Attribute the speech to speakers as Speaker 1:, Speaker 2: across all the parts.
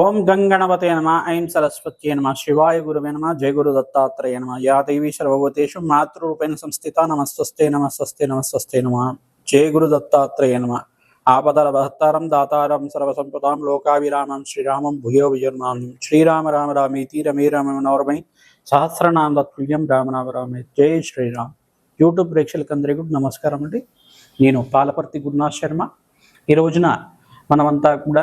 Speaker 1: ఓం గంగణవతే నమ ఐం సరస్వత్యే నమ శివాయ గురువే నమ జయ గురు దత్తాత్రేయ నమ యా దేవీ సర్వభూతేషు మాతృరూపేణ సంస్థిత నమస్వస్తే నమస్వస్తే నమస్వస్తే నమ జయ గురు దత్తాత్రేయ నమ. ఆపదల భక్తారం దాతారం సర్వసంపదాం లోకావిరామం శ్రీరామం భూయో విజర్మాం శ్రీరామ రామ రామేతి రమే రామ మనోరమై సహస్రనామ తత్తుల్యం రామనామ రామే జై శ్రీరామ్. యూట్యూబ్ ప్రేక్షకులందరికీ నమస్కారం అండి. నేను పాలపర్తి గురునాథ్ శర్మ. ఈ రోజున మనమంతా కూడా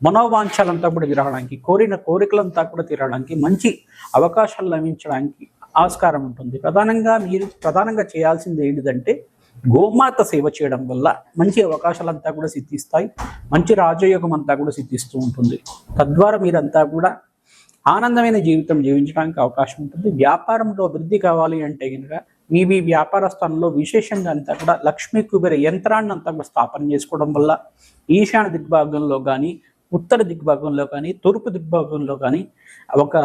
Speaker 1: మనోవాంఛలంతా కూడా తిరగడానికి కోరిన కోరికలంతా కూడా తీరడానికి మంచి అవకాశాలు లభించడానికి ఆస్కారం ఉంటుంది. ప్రధానంగా మీరు ప్రధానంగా చేయాల్సింది ఏంటిదంటే గోమాత సేవ చేయడం వల్ల మంచి అవకాశాలంతా కూడా సిద్ధిస్తాయి మంచి రాజయోగం అంతా కూడా సిద్ధిస్తూ ఉంటుంది. తద్వారా మీరంతా కూడా ఆనందమైన జీవితం జీవించడానికి అవకాశం ఉంటుంది. వ్యాపారంలో అభివృద్ధి కావాలి అంటే కనుక మీ మీ వ్యాపార స్థానంలో విశేషంగా అంతా కూడా లక్ష్మీ కుబేర యంత్రాన్ని అంతా కూడా స్థాపన చేసుకోవడం వల్ల ఈశాన్య దిగ్భాగంలో కానీ ఉత్తర దిగ్భాగంలో కానీ తూర్పు దిగ్భాగంలో కానీ ఒక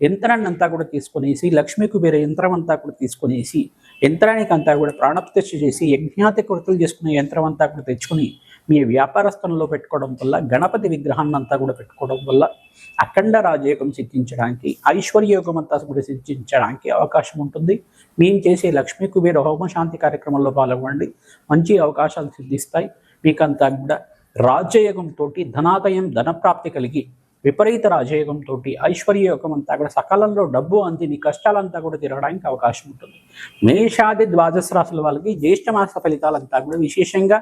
Speaker 1: యంత్రాన్ని అంతా కూడా తీసుకునేసి లక్ష్మీ కుబేర యంత్రం అంతా కూడా తీసుకునేసి యంత్రానికి అంతా కూడా ప్రాణప్రతిష్ఠ చేసి యజ్ఞాతి కృతులు చేసుకునే యంత్రం అంతా కూడా తెచ్చుకొని మీ వ్యాపార స్థలంలో పెట్టుకోవడం వల్ల గణపతి విగ్రహాన్ని అంతా కూడా పెట్టుకోవడం వల్ల అఖండ రాజయోగం సిద్ధించడానికి ఐశ్వర్యయోగం అంతా కూడా సిద్ధించడానికి అవకాశం ఉంటుంది. మేము చేసే లక్ష్మీ కుబేర హోమ శాంతి కార్యక్రమంలో పాల్గొనండి. మంచి అవకాశాలు సిద్ధిస్తాయి. మీకంతా కూడా రాజ్యయోగంతో ధనాదయం ధనప్రాప్తి కలిగి విపరీత రాజయోగంతో ఐశ్వర్యయోగం అంతా కూడా సకాలంలో డబ్బు అంది నీ కష్టాలంతా కూడా తిరగడానికి అవకాశం ఉంటుంది. మేషాది ద్వాదశ రాశుల వాళ్ళకి జ్యేష్ఠ మాస ఫలితాలంతా కూడా విశేషంగా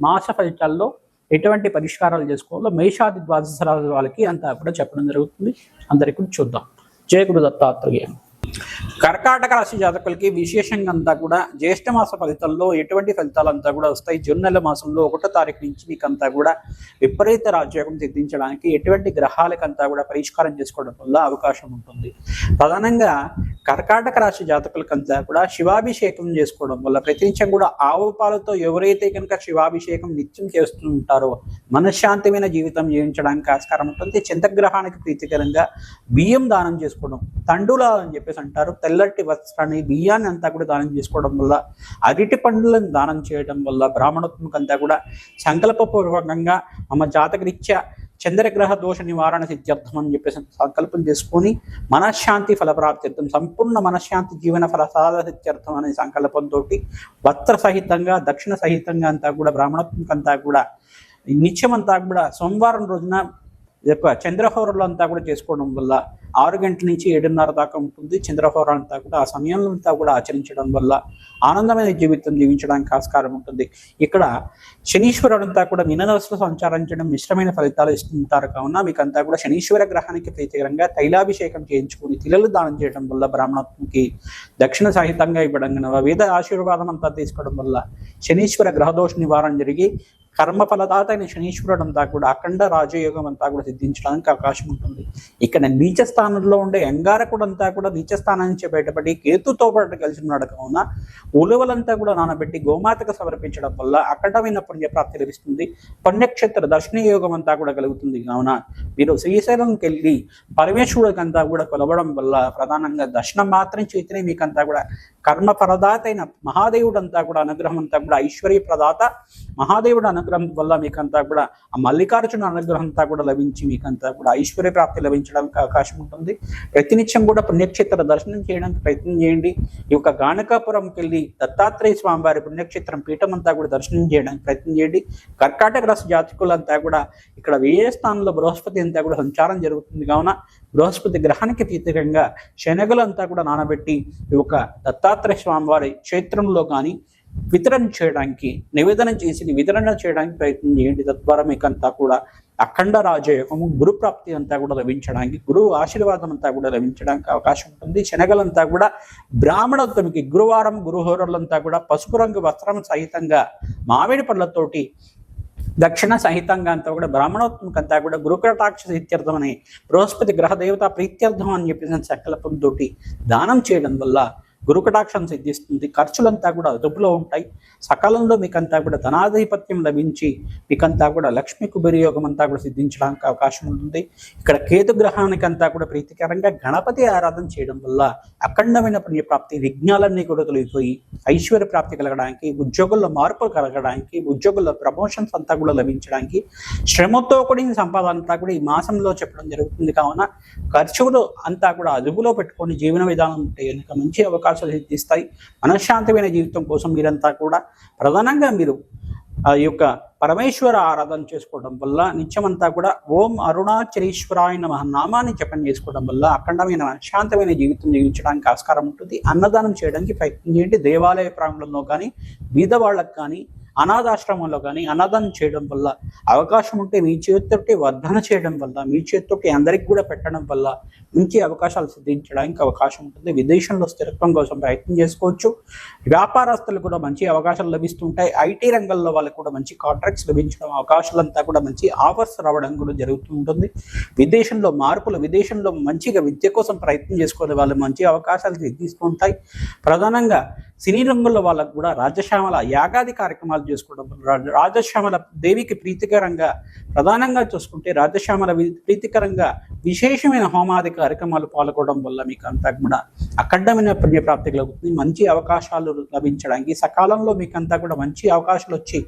Speaker 1: మాస ఫలితాల్లో ఎటువంటి పరిష్కారాలు చేసుకోవాలో మేషాది ద్వాదశ రాశుల వాళ్ళకి అంతా కూడా చెప్పడం జరుగుతుంది. అందరికీ చూద్దాం. జయ గురు దత్తాత్రేయ. కర్కాటక రాశి జాతకులకి విశేషంగా అంతా కూడా జ్యేష్ఠ మాస ఫలితాల్లో ఎటువంటి ఫలితాలంతా కూడా వస్తాయి. జూన్ నెల మాసంలో ఒకటో తారీఖు నుంచి మీకు అంతా కూడా విపరీత రాజ్యోగం సిద్ధించడానికి ఎటువంటి గ్రహాలకంతా కూడా పరిష్కారం చేసుకోవడం వల్ల అవకాశం ఉంటుంది. ప్రధానంగా కర్కాటక రాశి జాతకులకంతా కూడా శివాభిషేకం చేసుకోవడం వల్ల ప్రతినిత్యం కూడా ఆవు పాలతో ఎవరైతే కనుక శివాభిషేకం నిత్యం చేస్తూ ఉంటారో మనశ్శాంతమైన జీవితం జీవించడానికి ఆస్కారం ఉంటుంది. చింతగ్రహానికి ప్రీతికరంగా బియ్యం దానం చేసుకోవడం తండూలాలని చెప్పేసి అంటారు. తెల్లటి వస్త్రాన్ని బియ్యాన్ని అంతా కూడా దానం చేసుకోవడం వల్ల అరటి పండ్లను దానం చేయడం వల్ల బ్రాహ్మణత్మకంతా కూడా సంకల్పపూర్వకంగా మమ జాతకరీత్యా చంద్రగ్రహ దోష నివారణ సిద్ధ్యర్థం అని చెప్పేసి సంకల్పం చేసుకొని మనశ్శాంతి ఫలప్రాప్త్యర్థం సంపూర్ణ మనశ్శాంతి జీవన ఫల సాధ సిద్ధ్యర్థం అనే సంకల్పంతో వస్త్ర సహితంగా దక్షిణ సహితంగా అంతా కూడా బ్రాహ్మణత్మకంతా కూడా నిత్యం అంతా కూడా సోమవారం రోజున యొక్క చంద్రహోరలు అంతా కూడా చేసుకోవడం వల్ల ఆరు గంటల నుంచి ఏడున్నర దాకా ఉంటుంది. చంద్రహోర అంతా కూడా ఆ సమయంలో అంతా కూడా ఆచరించడం వల్ల ఆనందమైన జీవితం జీవించడానికి ఆస్కారం ఉంటుంది. ఇక్కడ శనీశ్వరుడు అంతా కూడా మీనరాశిలో సంచారించడం మిశ్రమైన ఫలితాలు ఇస్తుంటారు కావున మీకు అంతా కూడా శనీశ్వర గ్రహానికి ప్రీతికరంగా తైలాభిషేకం చేయించుకుని తిలలు దానం చేయడం వల్ల బ్రాహ్మణత్వంకి దక్షిణ సహితంగా ఇవ్వడం వేద ఆశీర్వాదం అంతా తీసుకోవడం వల్ల శనీశ్వర గ్రహదోష నివారణ జరిగి కర్మ ఫలదాత అయిన శనీశ్వరుడు అంతా కూడా అఖండ రాజయోగం అంతా కూడా సిద్ధించడానికి అవకాశం ఉంటుంది. ఇక్కడ నీచ స్థానంలో ఉండే అంగారకుడు అంతా కూడా నీచ స్థానం నుంచి బయటపడి కేతుతో పాటు కలిసి ఉన్నాడు. కావున ఉలువలంతా కూడా నానబెట్టి గోమాతకు సమర్పించడం వల్ల అఖండమైన పుణ్యప్రాప్తి లభిస్తుంది. పుణ్యక్షేత్ర దర్శన యోగం అంతా కూడా కలుగుతుంది. కావున మీరు శ్రీశైలంకి వెళ్ళి పరమేశ్వరుడికి అంతా కూడా కొలవడం వల్ల ప్రధానంగా దర్శనం మాత్రం చేతనే మీకంతా కూడా కర్మ ప్రదాత అయిన మహాదేవుడు అంతా కూడా అనుగ్రహం అంతా కూడా ఐశ్వర్య ప్రదాత మహాదేవుడు అనుగ్రహం వల్ల మీకంతా కూడా ఆ మల్లికార్జున అనుగ్రహం అంతా కూడా లభించి మీకంతా కూడా ఐశ్వర్య ప్రాప్తి లభించడానికి అవకాశం ఉంటుంది. ప్రతినిత్యం కూడా పుణ్యక్షేత్ర దర్శనం చేయడానికి ప్రయత్నం చేయండి. ఈ యొక్క గానకాపురంకి వెళ్ళి దత్తాత్రేయ స్వామి వారి పుణ్యక్షేత్రం పీఠం అంతా కూడా దర్శనం చేయడానికి ప్రయత్నం చేయండి. కర్కాటక రాశి జాతకులంతా కూడా ఇక్కడ వేయ స్థానంలో బృహస్పతి అంతా కూడా సంచారం జరుగుతుంది కావున బృహస్పతి గ్రహానికి వ్యతిరేకంగా శనగలంతా కూడా నానబెట్టి ఈ యొక్క దత్తాత్రేయ దత్తాత్రేయ స్వామివారి క్షేత్రంలో కానీ వితరణ చేయడానికి నివేదన చేసి వితరణ చేయడానికి ప్రయత్నం చేయండి. తద్వారా అంతా కూడా అఖండ రాజయోగము గురు ప్రాప్తి అంతా కూడా లభించడానికి గురువు ఆశీర్వాదం అంతా కూడా లభించడానికి అవకాశం ఉంటుంది. శనగలంతా కూడా బ్రాహ్మణోత్తమికి గురువారం గురుహోరలంతా కూడా పసుపు రంగు వస్త్రం సహితంగా మామిడి పళ్ళతోటి దక్షిణ సహితంగా అంతా కూడా బ్రాహ్మణోత్మక అంతా కూడా గురుకటాక్ష ఇత్యర్థం అని బృహస్పతి గ్రహ దేవత ప్రీత్యర్థం అని చెప్పిన సంకల్పంతో దానం చేయడం వల్ల గురుకటాక్షం సిద్ధిస్తుంది. ఖర్చులంతా కూడా అదుపులో ఉంటాయి. సకాలంలో మీకంతా కూడా ధనాధిపత్యం లభించి మీకంతా కూడా లక్ష్మీ కుబేరయోగం అంతా కూడా సిద్ధించడానికి అవకాశం ఉంటుంది. ఇక్కడ కేతు గ్రహానికి అంతా కూడా ప్రీతికరంగా గణపతి ఆరాధన చేయడం వల్ల అఖండమైన పుణ్యప్రాప్తి విఘ్నాలన్నీ కూడా తొలగిపోయి ఐశ్వర్య ప్రాప్తి కలగడానికి ఉద్యోగుల్లో మార్పులు కలగడానికి ఉద్యోగుల్లో ప్రమోషన్స్ అంతా కూడా లభించడానికి శ్రమతో కూడిన సంపాదన అంతా కూడా ఈ మాసంలో చెప్పడం జరుగుతుంది. కావున ఖర్చులు అంతా కూడా అదుపులో పెట్టుకొని జీవన విధానం ఉంటే కనుక మంచి అవకాశం అవకాశాలు సిద్ధిస్తాయి మనశ్శాంతమైన జీవితం కోసం మీరంతా కూడా ప్రధానంగా మీరు ఆ యొక్క పరమేశ్వర ఆరాధన చేసుకోవడం వల్ల నిత్యమంతా కూడా ఓం అరుణాచలేశ్వరాయ నమ నామాన్ని జపం చేసుకోవడం వల్ల అఖండమైన శాంతమైన జీవితం జీవించడానికి ఆస్కారం ఉంటుంది. అన్నదానం చేయడానికి ప్రయత్నం చేయండి. దేవాలయ ప్రాంగణంలో కానీ బీదవాళ్ళకి కానీ అనాథాశ్రమంలో కానీ అన్నదానం చేయడం వల్ల అవకాశం ఉంటే మీ చేతితోటి వర్ధన చేయడం వల్ల మీ చేతితోటి అందరికి కూడా పెట్టడం వల్ల మంచి అవకాశాలు సిద్ధించడానికి అవకాశం ఉంటుంది. విదేశంలో స్థిరత్వం కోసం ప్రయత్నం చేసుకోవచ్చు. వ్యాపారస్తులు కూడా మంచి అవకాశాలు లభిస్తుంటాయి. ఐటీ రంగంలో వాళ్ళకు కూడా మంచి కాంట్రాక్ట్స్ లభించడం అవకాశాలంతా కూడా మంచి ఆఫర్స్ రావడం కూడా జరుగుతూ ఉంటుంది. విదేశంలో మార్పులు విదేశంలో మంచిగా విద్య కోసం ప్రయత్నం చేసుకునే వాళ్ళు మంచి అవకాశాలు సిద్ధిస్తూ ఉంటాయి. ప్రధానంగా సినీ రంగంలో వాళ్ళకు కూడా రాజశ్యామల యాగాది కార్యక్రమాలు చేసుకోవడం రాజశ్యామల దేవికి ప్రీతికరంగా ప్రధానంగా చూసుకుంటే రాజశ్యామల ప్రీతికరంగా విశేషమైన హోమాది కార్యక్రమాలు పాల్గొనడం వల్ల మీకు అంతా కూడా అఖండమైన పుణ్యప్రాప్తి కలుగుతుంది. మంచి అవకాశాలు లభించడానికి సకాలంలో మీకు అంతా కూడా మంచి అవకాశాలు వచ్చి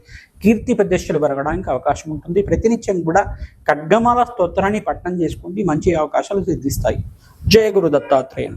Speaker 1: కీర్తి ప్రతిష్టలు పెరగడానికి అవకాశం ఉంటుంది. ప్రతినిత్యం కూడా ఖడ్గమాల స్తోత్రాన్ని పట్టణం చేసుకోండి. మంచి అవకాశాలు సిద్ధిస్తాయి. జయ గురు దత్తాత్రేయం.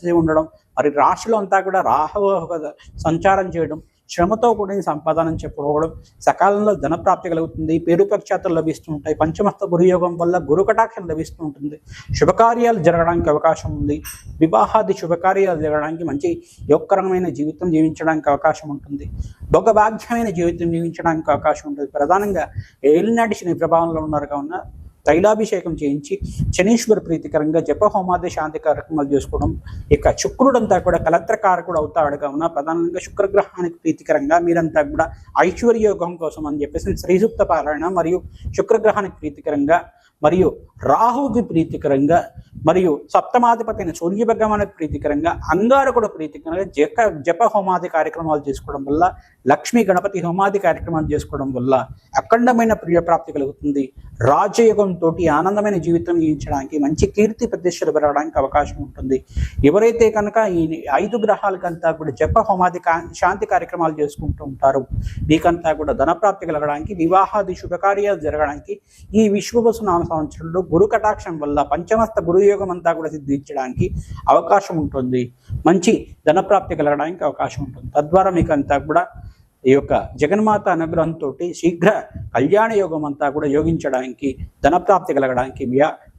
Speaker 1: కలిసి ఉండడం మరి రాశిలో అంతా కూడా రాహు సంచారం చేయడం శ్రమతో కూడిన సంపాదన చెప్పుకోవడం సకాలంలో ధన ప్రాప్తి కలుగుతుంది పేరు ప్రఖ్యాతులు లభిస్తూ ఉంటాయి పంచమస్త గురుయోగం వల్ల గురు కటాక్షం లభిస్తూ ఉంటుంది శుభకార్యాలు జరగడానికి అవకాశం ఉంది వివాహాది శుభకార్యాలు జరగడానికి మంచి యోగకరమైన జీవితం జీవించడానికి అవకాశం ఉంటుంది భోగభాగ్యమైన జీవితం జీవించడానికి అవకాశం ఉంటుంది. ప్రధానంగా ఏలినాటి శని ప్రభావంలో ఉన్నారు కావున తైలాభిషేకం చేయించి శనీశ్వర ప్రీతికరంగా జప హోమాది శాంతి కార్యక్రమాలు చేసుకోవడం ఇక శుక్రుడంతా కూడా కలత్రకారకుడు అవుతాడు కావున ప్రధానంగా శుక్రగ్రహానికి ప్రీతికరంగా మీరంతా కూడా ఐశ్వర్య యోగం కోసం అని చెప్పేసి శ్రీసూక్త పారాయణ మరియు శుక్రగ్రహానికి ప్రీతికరంగా మరియు రాహువుకి ప్రీతికరంగా మరియు సప్తమాధిపతి అయిన సూర్య ప్రీతికరంగా అంగారకుడు ప్రీతికరంగా జప జప హోమాది కార్యక్రమాలు చేసుకోవడం వల్ల లక్ష్మీ గణపతి హోమాది కార్యక్రమాలు చేసుకోవడం వల్ల అఖండమైన ప్రియప్రాప్తి కలుగుతుంది. రాజయోగంతో ఆనందమైన జీవితం జీవించడానికి మంచి కీర్తి ప్రతిష్టలు పెరగడానికి అవకాశం ఉంటుంది. ఎవరైతే కనుక ఈ ఐదు గ్రహాలకంతా కూడా జప హోమాది కా- శాంతి కార్యక్రమాలు చేసుకుంటూ ఉంటారు నీకంతా కూడా ధనప్రాప్తి కలగడానికి వివాహాది శుభకార్యాలు జరగడానికి ఈ విశ్వవసు నామ సంవత్సరంలో గురు కటాక్షం వల్ల పంచమస్త గురుయోగం అంతా కూడా సిద్ధించడానికి అవకాశం ఉంటుంది. మంచి ధనప్రాప్తి కలగడానికి అవకాశం ఉంటుంది. తద్వారా మీకు అంతా కూడా ఈ యొక్క జగన్మాత అనుగ్రహంతో శీఘ్ర కళ్యాణ యోగం అంతా కూడా యోగించడానికి ధనప్రాప్తి కలగడానికి